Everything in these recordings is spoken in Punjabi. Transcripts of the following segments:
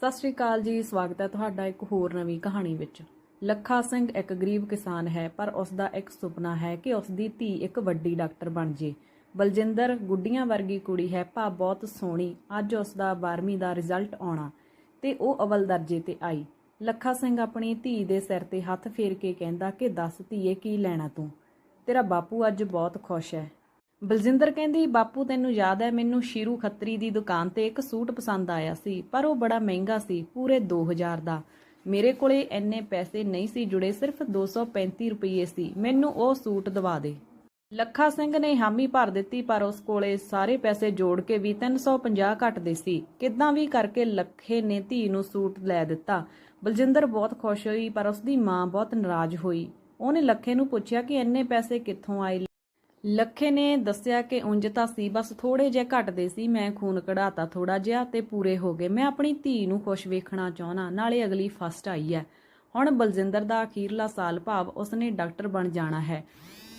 ਸਤਿ ਸ਼੍ਰੀ ਅਕਾਲ ਜੀ, ਸਵਾਗਤ ਹੈ ਤੁਹਾਡਾ ਇੱਕ ਹੋਰ ਨਵੀਂ ਕਹਾਣੀ ਵਿੱਚ। ਲੱਖਾ ਸਿੰਘ ਇੱਕ ਗਰੀਬ ਕਿਸਾਨ ਹੈ, ਪਰ ਉਸ ਦਾ ਇੱਕ ਸੁਪਨਾ ਹੈ ਕਿ ਉਸ ਦੀ ਧੀ ਇੱਕ ਵੱਡੀ ਡਾਕਟਰ ਬਣ ਜੇ। ਬਲਜਿੰਦਰ ਗੁੱਡੀਆਂ ਵਰਗੀ ਕੁੜੀ ਹੈ, ਭਾ ਬਹੁਤ ਸੋਹਣੀ, ਅੱਜ ਉਸ ਦਾ 12ਵੀਂ ਦਾ ਰਿਜ਼ਲਟ ਆਉਣਾ ਤੇ ਉਹ ਅਵਲ ਦਰਜੇ ਤੇ ਆਈ। ਲੱਖਾ ਸਿੰਘ ਆਪਣੀ ਧੀ ਦੇ ਸਿਰ ਤੇ ਹੱਥ ਫੇਰ ਕੇ ਕਹਿੰਦਾ ਕਿ, ਦੱਸ ਧੀਏ, ਕੀ ਲੈਣਾ ਤੂੰ? ਤੇਰਾ ਬਾਪੂ ਅੱਜ ਬਹੁਤ ਖੁਸ਼ ਹੈ ਬਲਜਿੰਦਰ ਕਹਿੰਦੀ, ਬਾਪੂ, ਤੈਨੂੰ ਯਾਦ ਹੈ, ਮੈਨੂੰ ਸ਼ੀਰੂ ਖੱਤਰੀ ਦੀ ਦੁਕਾਨ ਤੇ ਇੱਕ ਸੂਟ ਪਸੰਦ ਆਇਆ ਸੀ, ਪਰ ਉਹ ਬੜਾ ਮਹਿੰਗਾ ਸੀ, ਪੂਰੇ 2000 ਦਾ। ਮੇਰੇ ਕੋਲੇ ਇੰਨੇ ਪੈਸੇ ਨਹੀਂ ਸੀ ਜੁੜੇ, ਸਿਰਫ 235 ਰੁਪਏ ਸੀ। ਮੈਨੂੰ ਉਹ ਸੂਟ ਦਵਾ ਦੇ। ਲੱਖਾ ਸਿੰਘ ਨੇ ਹਾਮੀ ਭਰ ਦਿੱਤੀ, ਪਰ ਉਸ ਕੋਲੇ ਸਾਰੇ ਪੈਸੇ ਜੋੜ ਕੇ ਵੀ 350 ਘਟਦੇ ਸੀ। ਕਿੱਦਾਂ ਵੀ ਕਰਕੇ ਲੱਖੇ ਨੇ ਧੀ ਨੂੰ ਸੂਟ ਲੈ ਦਿੱਤਾ। ਬਲਜਿੰਦਰ ਬਹੁਤ ਖੁਸ਼ ਹੋਈ, ਪਰ ਉਸ ਦੀ ਮਾਂ ਬਹੁਤ ਨਾਰਾਜ਼ ਹੋਈ। ਉਹਨੇ ਲੱਖੇ ਨੂੰ ਪੁੱਛਿਆ ਕਿ ਇੰਨੇ ਪੈਸੇ ਕਿੱਥੋਂ ਆਏ? ਲੱਖੇ ਨੇ ਦੱਸਿਆ ਕਿ ਉਂਝ ਤਾਂ ਸੀ, ਬਸ ਥੋੜੇ ਜਿਹੇ ਘਟਦੇ ਸੀ। ਮੈਂ ਖੂਨ ਕਢਾਤਾ ਥੋੜਾ ਜਿਹਾ ਤੇ ਪੂਰੇ ਹੋ ਗਏ। ਮੈਂ ਆਪਣੀ ਧੀ ਨੂੰ ਖੁਸ਼ ਵੇਖਣਾ ਚਾਹਣਾ ਨਾਲੇ ਅਗਲੀ ਫਸਟ ਆਈ ਹੈ। ਹੁਣ ਬਲਜਿੰਦਰ ਦਾ ਅਖੀਰਲਾ ਸਾਲ ਭਾਵ ਉਸਨੇ ਡਾਕਟਰ ਬਣ ਜਾਣਾ ਹੈ।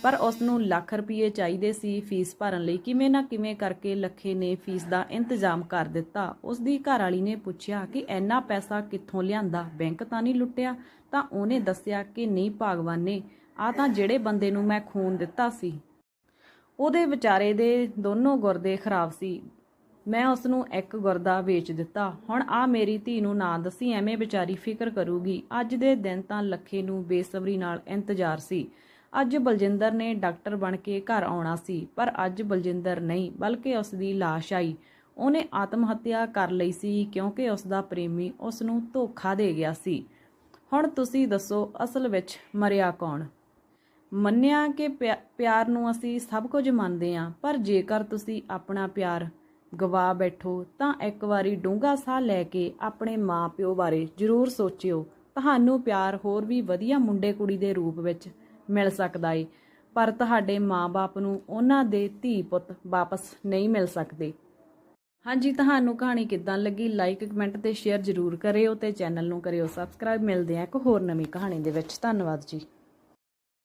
ਪਰ ਉਸ ਨੂੰ ਲੱਖ ਰੁਪਏ ਚਾਹੀਦੇ ਸੀ ਫੀਸ ਭਰਨ ਲਈ। ਕਿਵੇਂ ਨਾ ਕਿਵੇਂ ਕਰਕੇ ਲੱਖੇ ਨੇ ਫੀਸ ਦਾ ਇੰਤਜ਼ਾਮ ਕਰ ਦਿੱਤਾ। ਉਸ ਦੀ ਘਰਵਾਲੀ ਨੇ ਪੁੱਛਿਆ ਕਿ ਇੰਨਾ ਪੈਸਾ ਕਿੱਥੋਂ ਲਿਆਂਦਾ? ਬੈਂਕ ਤਾਂ ਨਹੀਂ ਲੁੱਟਿਆ। ਤਾਂ ਉਹਨੇ ਦੱਸਿਆ ਕਿ ਨਹੀਂ, ਭਗਵਾਨ ਨੇ। ਆ ਤਾਂ ਜਿਹੜੇ ਬੰਦੇ ਨੂੰ ਮੈਂ ਖੂਨ ਦਿੱਤਾ ਸੀ। ਉਹਦੇ ਵਿਚਾਰੇ ਦੇ ਦੋਨੋਂ ਗੁਰਦੇ ਖਰਾਬ ਸੀ। ਮੈਂ ਉਸ ਨੂੰ ਇੱਕ ਗੁਰਦਾ ਵੇਚ ਦਿੱਤਾ। ਹੁਣ ਆ ਮੇਰੀ ਧੀ ਨੂੰ ਨਾ ਦੱਸੀ, ਐਵੇਂ ਵਿਚਾਰੀ ਫਿਕਰ ਕਰੂਗੀ। ਅੱਜ ਦੇ ਦਿਨ ਤਾਂ ਲੱਖੇ ਨੂੰ ਬੇਸਬਰੀ ਨਾਲ ਇੰਤਜ਼ਾਰ ਸੀ। ਅੱਜ ਬਲਜਿੰਦਰ ਨੇ ਡਾਕਟਰ ਬਣ ਕੇ ਘਰ ਆਉਣਾ ਸੀ, ਪਰ ਅੱਜ ਬਲਜਿੰਦਰ ਨਹੀਂ, ਬਲਕਿ ਉਸ ਦੀ ਲਾਸ਼ ਆਈ। ਉਹਨੇ ਆਤਮ ਹੱਤਿਆ ਕਰ ਲਈ ਸੀ, ਕਿਉਂਕਿ ਉਸ ਦਾ ਪ੍ਰੇਮੀ ਉਸ ਨੂੰ ਧੋਖਾ ਦੇ ਗਿਆ ਸੀ। ਹੁਣ ਤੁਸੀਂ ਦੱਸੋ, ਅਸਲ ਵਿੱਚ ਮਰਿਆ ਕੌਣ? ਮੰਨਿਆ ਕਿ ਪਿਆ- ਪਿਆਰ ਨੂੰ ਅਸੀਂ ਸਭ ਕੁਝ ਮੰਨਦੇ ਹਾਂ, ਪਰ ਜੇਕਰ ਤੁਸੀਂ ਆਪਣਾ ਪਿਆਰ ਗਵਾ ਬੈਠੋ, ਤਾਂ ਇੱਕ ਵਾਰੀ ਡੂੰਘਾ ਸਾਹ ਲੈ ਕੇ ਆਪਣੇ ਮਾਪਿਓ ਬਾਰੇ ਜ਼ਰੂਰ ਸੋਚਿਓ। ਤੁਹਾਨੂੰ ਪਿਆਰ ਹੋਰ ਵੀ ਵਧੀਆ ਮੁੰਡੇ ਕੁੜੀ ਦੇ ਰੂਪ ਵਿੱਚ ਮਿਲ ਸਕਦਾ ਏ, ਪਰ ਤੁਹਾਡੇ ਮਾਪੇ ਨੂੰ ਉਹਨਾਂ ਦੇ ਧੀ ਪੁੱਤ ਵਾਪਸ ਨਹੀਂ ਮਿਲ ਸਕਦੇ। ਹਾਂਜੀ, ਤੁਹਾਨੂੰ ਕਹਾਣੀ ਕਿੱਦਾਂ ਲੱਗੀ? ਲਾਈਕ ਕਮੈਂਟ ਤੇ ਸ਼ੇਅਰ ਜ਼ਰੂਰ ਕਰਿਓ ਤੇ ਚੈਨਲ ਨੂੰ ਕਰਿਓ ਸਬਸਕ੍ਰਾਈਬ ਮਿਲਦੇ ਆ ਇੱਕ ਹੋਰ ਨਵੀਂ ਕਹਾਣੀ ਦੇ ਵਿੱਚ। ਧੰਨਵਾਦ ਜੀ।